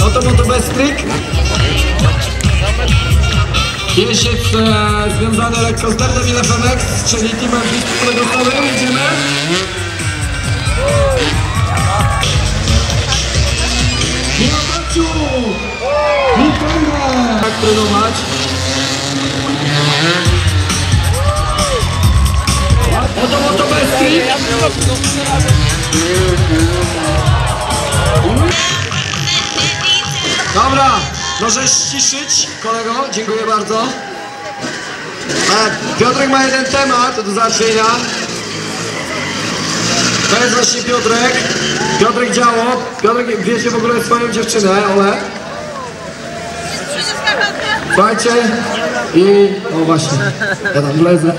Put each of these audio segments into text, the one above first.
No to moto bez trik. Jeździec e, związany lekko z Dardem i Lefenex, czyli teamem Kolegowym. Idziemy. Michał Babciu! Witamy! Jak trenować? Dobra, możesz ściszyć, kolego, dziękuję bardzo. Piotrek ma jeden temat do załatwienia. To jest właśnie Piotrek. Piotrek działo. Piotrek wiecie w ogóle swoją dziewczynę, Ole. Słuchajcie i... O właśnie, ja tam wlezę.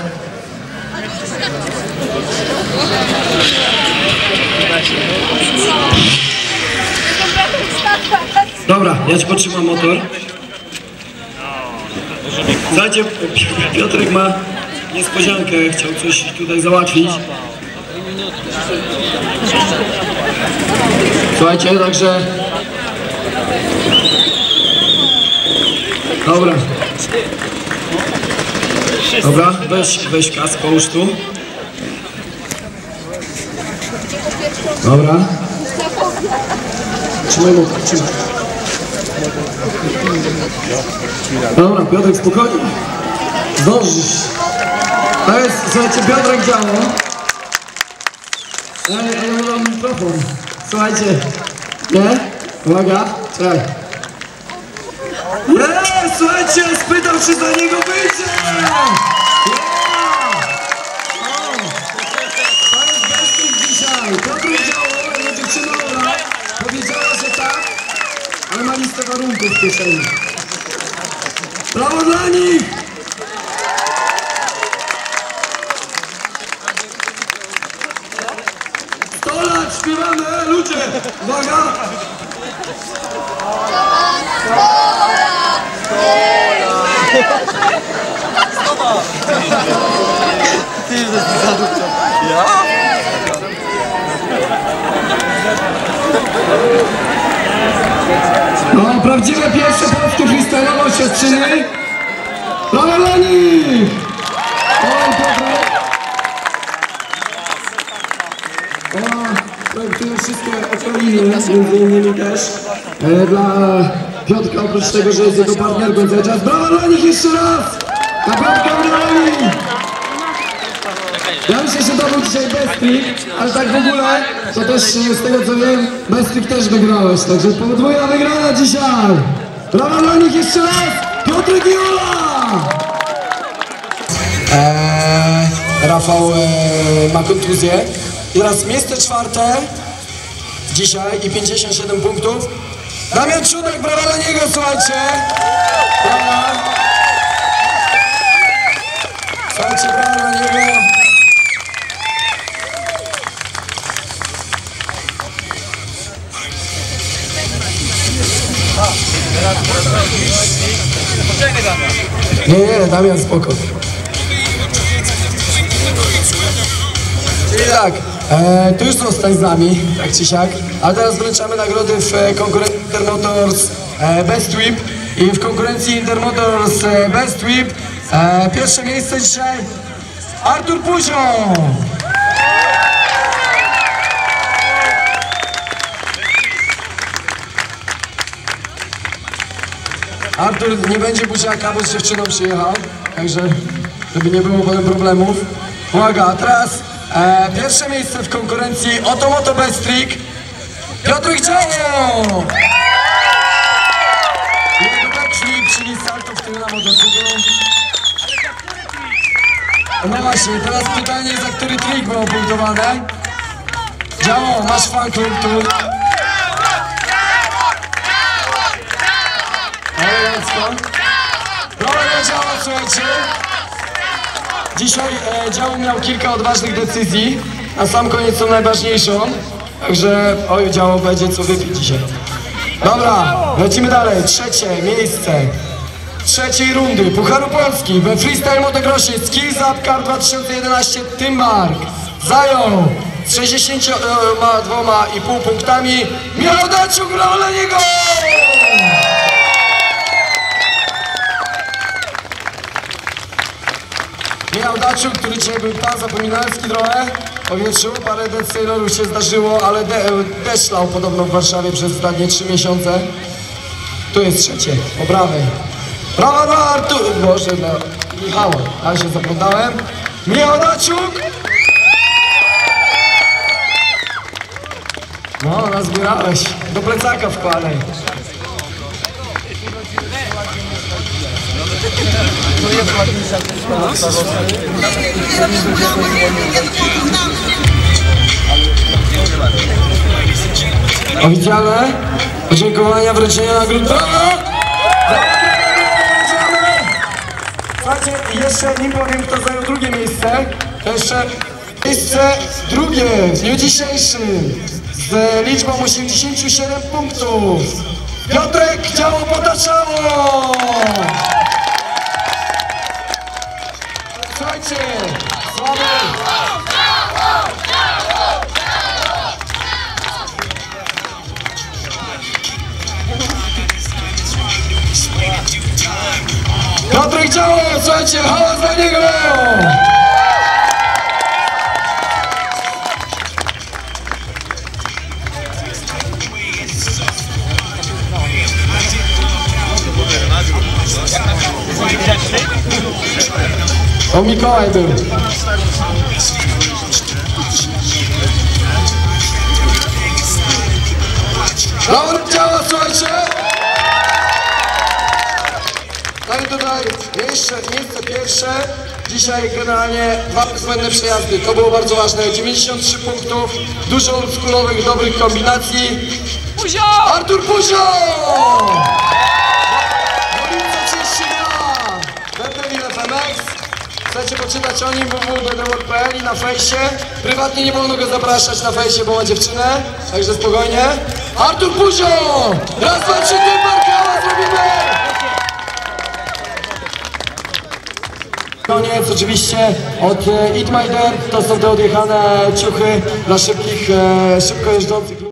Dobra, ja ci potrzymam motor. Słuchajcie, Pi- Piotrek ma niespodziankę, chciał coś tutaj załatwić. Słuchajcie, także... Dobra. Dobra, weź, weź kask, połóż tu. Dobra. Trzymaj motor, trzymaj. Dobra, Piotrek, spokojnie. Zdążysz. To jest, słuchajcie, Piotrek działo. Ej, ale mam mikrofon. Słuchajcie. Nie? Uwaga. Czekaj. Nie, słuchajcie, spytał, czy za niego wyjdzie. Yeah! O, To jest bestów dzisiaj. Piotrek działo, jego dziewczyna Ola powiedziała, że tak, ale ma listę warunków w kieszeni. Brawo dla nich! Sto lat śpiewamy, ludzie! Uwaga! No, prawdziwe pierwsze polskie freestyle'owo siostrzyny. Piotrek. O, projektują wszystkie okoliny, między innymi też. E, dla Piotrka, oprócz tego, że jest jego partnerką cały czas. Brawo dla nich jeszcze raz! Dla Piotrka brawo! Ja myślę, że to był dzisiaj Bestrik, ale tak w ogóle, to też z tego co wiem, Bestrik też wygrałeś, także podwójna wygrana dzisiaj! Brawa dla nich jeszcze raz! Piotrek i! Eee, Rafał e, ma kontuzję. Teraz miejsce czwarte dzisiaj i 57 punktów. Damian Czudek, brawa dla niego, słuchajcie! Brawa! Słuchajcie, brawa dla niego! Nie, nie, Damian, spoko. Czyli tak, e, tu już zostań z nami, tak czy siak, a teraz wręczamy nagrody w e, konkurencji Intermotors e, Best Whip i w konkurencji Intermotors e, Best Whip e, pierwsze miejsce dzisiaj Artur Puzio. Artur nie będzie buziaka, bo z dziewczyną przyjechał, także żeby nie było potem problemów. Uwaga, a teraz e, pierwsze miejsce w konkurencji Oto Moto Best Trick Piotrek Działo! Jego czyli salto w tył na motocyklu. No właśnie, teraz pytanie, za który trik było punktowane? Działo, masz fan klub tu. Elegancko. Brawo dla Działo, słuchajcie. Dzisiaj e, Działo miał kilka odważnych decyzji. Na sam koniec tą najważniejszą. Także oj, Działo będzie co wypić dzisiaj. Dobra, lecimy dalej. Trzecie miejsce. trzeciej rundy Pucharu Polski we freestyle motocrossie Skills Up Car 2011 Tymbark zajął z 62,5 punktami Michał Daciuk, brawo dla niego! Michał Daciuk, który dzisiaj był tam zapominalski trochę, powietrzył, parę Sailorów się zdarzyło, ale de podobno w Warszawie przez ostatnie 3 miesiące. Tu jest trzecie, po prawej. Brawa dla Artur... Boże, dla Michała. Ja się zaplątałem. Michał Daciuk! No, nazbierałeś. Do plecaka wkładaj. Oficjalne podziękowania, wręczenia nagród. Słuchajcie, jeszcze nim powiem, kto zajął drugie miejsce, to jeszcze miejsce drugie w dniu dzisiejszym z liczbą 87 punktów. Piotrek działo potaczało! Piotrek działo, słuchajcie, hałas dla niego! O Mikołaj był. Brawo działa, słuchajcie! Jeszcze miejsce pierwsze. Dzisiaj generalnie dwa błędne przejazdy. To było bardzo ważne. 93 punktów, dużo oldschoolowych, dobrych kombinacji. Puzio! Artur Puzio! Wolica 32! Betel FMX. Chcecie poczytać o nim www.ddworld.pl i na fejsie. Prywatnie nie wolno go zapraszać na fejsie, bo ma dziewczynę, także spokojnie. Artur Puzio! Raz, dwa, trzy, Tymbarka, zrobimy! Koniec oczywiście od e, Eat My to są te odjechane ciuchy dla szybkich, e, szybko jeżdżących.